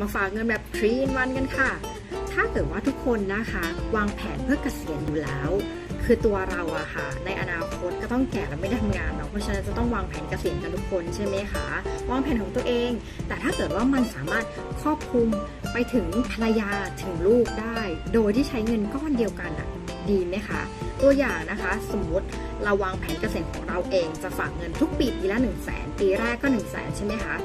มาฝากเงินแบบทรีนวันกันค่ะ ถ้าเกิดว่าทุกคนนะคะ วางแผนเพื่อเกษียณอยู่แล้ว คือตัวเราอะค่ะ ในอนาคตก็ต้องแก่และไม่ได้ทำงานเนาะ เพราะฉะนั้นจะต้องวางแผนเกษียณกันทุกคนใช่ไหมคะ วางแผนของตัวเอง แต่ถ้าเกิดว่ามันสามารถครอบคลุมไปถึงภรรยาถึงลูกได้ โดยที่ใช้เงินก้อนเดียวกันอะดีไหมคะ ตัวอย่างนะคะสมมติเราวางแผนเกษียณของเราเองจะฝากเงินทุกปีปีละ 1 0 0 0 0แสนปีแรกก็ 1 0 0 0 0แสนใช่ไหมคะ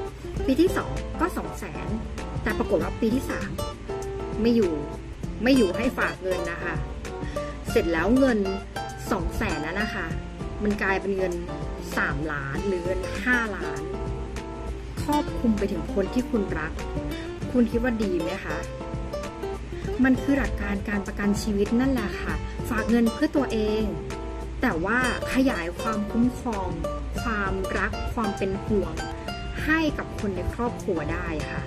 ปีที่ 2 ก็ 2 0 0 0 0 แต่ปรากฏว่าปีที่3ไม่อยู่ไม่อยู่ให้ฝากเงินนะคะ เสร็จแล้วเงิน2 0 0แสนนั้นนะคะ มันกลายเป็นเงิน3ล้านหรือเงิน5ล้าน ครอบคลุมไปถึงคนที่คุณรัก คุณคิดว่าดีไหมคะมันคือหลักการการประกันชีวิตนั่นแหละค่ะ ฝากเงินเพื่อตัวเอง แต่ว่าขยายความคุ้มครอง ความรักความเป็นห่วง ให้กับคนในครอบครัวได้ค่ะ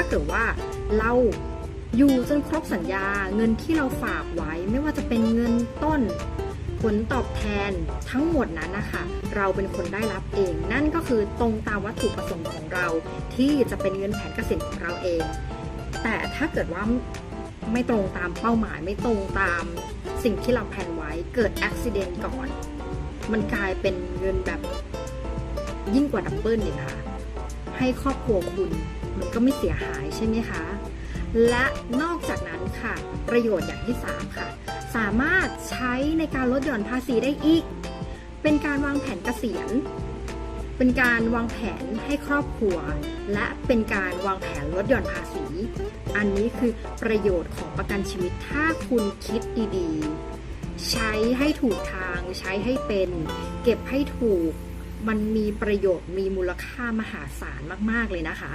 ถ้าเกิดว่าเราอยู่จนครบสัญญาเงินที่เราฝากไว้ ไม่ว่าจะเป็นเงินต้น ผลตอบแทนทั้งหมดนั้นนะคะเราเป็นคนได้รับเอง นั่นก็คือตรงตามวัตถุประสงค์ของเรา ที่จะเป็นเงินแผนเกษียณของเราเอง แต่ถ้าเกิดว่าไม่ตรงตามเป้าหมายไม่ตรงตามสิ่งที่เราแผนไว้เกิดอุบิเหตุก่อน มันกลายเป็นเงินแบบยิ่งกว่าดับเบิลเลยค่ะ ให้ครอบครัวคุณ มันก็ไม่เสียหายใช่ไหมคะ และนอกจากนั้นค่ะ ประโยชน์อย่างที่ 3 ค่ะ สามารถใช้ในการลดหย่อนภาษีได้อีก เป็นการวางแผนเกษียณ เป็นการวางแผนให้ครอบครัว และเป็นการวางแผนลดหย่อนภาษี อันนี้คือประโยชน์ของประกันชีวิตถ้าคุณคิดดีๆ ใช้ให้ถูกทาง ใช้ให้เป็น เก็บให้ถูกมันมีประโยชน์มีมูลค่ามหาศาลมาก ๆ เลยนะคะ